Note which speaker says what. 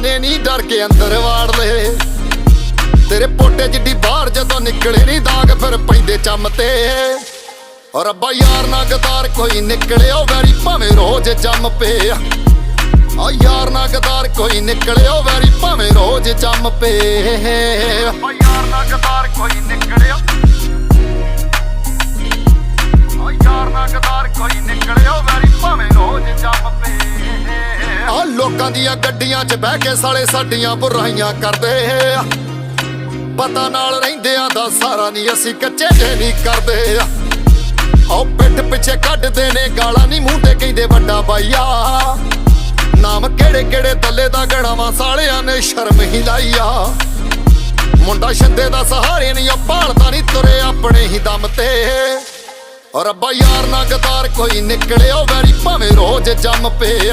Speaker 1: ਨੇ ਨਹੀਂ ਡਰ ਕੇ ਅੰਦਰ ਵਾੜ ਲਏ। ਤੇਰੇ ਪੋਟੇ ਜਿੱਡੀ ਬਾਹਰ ਜਦੋਂ ਨਿਕਲੇ ਨਹੀਂ ਦਾਗ ਫਿਰ ਪੈਂਦੇ ਚੰਮ ਤੇ। ਔਰ ਰੱਬਾ ਯਾਰ ਨਾ ਗਦਾਰ ਕੋਈ ਨਿਕਲਿਓ ਵੈਰੀ ਭਾਵੇਂ ਰੋਜ਼ ਜੰਮ ਪਏ ਆ ਯਾਰ ਨਾ ਗਦਾਰ ਕੋਈ ਨਿਕਲਿਓ ਵੈਰੀ ਭਾਵੇਂ ਰੋਜ਼ ਜੰਮ ਪਏ ਲੋਕਾਂ ਦੀਆਂ ਗੱਡੀਆਂ 'ਚ ਬਹਿ ਕੇ ਸਾਲੇ ਸਾਡੀਆਂ ਬੁਰਾਈਆਂ ਕਰਦੇ। ਆ ਪਤਾ ਨਾਲ ਰਹਿੰਦਿਆਂ ਦਾ ਸਾਰਾ ਨਹੀਂ ਅਸੀਂ ਕੱਚੇ ਜੇ ਨਹੀਂ ਕਰਦੇ। ਆ ਉਹ ਪਿੱਠ ਪਿੱਛੇ ਕੱਢਦੇ ਨੇ, ਗਾਲਾਂ ਨਹੀਂ ਮੂੰਹ ਤੇ ਕਹਿੰਦੇ ਵੱਡਾ ਬਾਈਆ। ਨਾਮ ਕਿਹੜੇ ਕਿਹੜੇ ਦੱਲੇ ਦਾ ਗਣਾਵਾ ਸਾਲਿਆਂ ਨੇ ਸ਼ਰਮ ਹੀ ਲਾਈਆ ਮੁੰਡਾ ਛੱਦੇ ਦਾ ਸਹਾਰੇ ਨਹੀਂ ਉਹ ਭਾਲਦਾ ਨਹੀਂ ਤੁਰੇ ਆਪਣੇ ਹੀ ਦਮ ਤੇ। ਔਰ ਰੱਬਾ ਯਾਰ ਨਾ ਗਦਾਰ ਕੋਈ ਨਿਕਲਿਓ ਵੈਰੀ ਭਾਵੇਂ ਰੋਜ਼ ਜੰਮ ਪਏ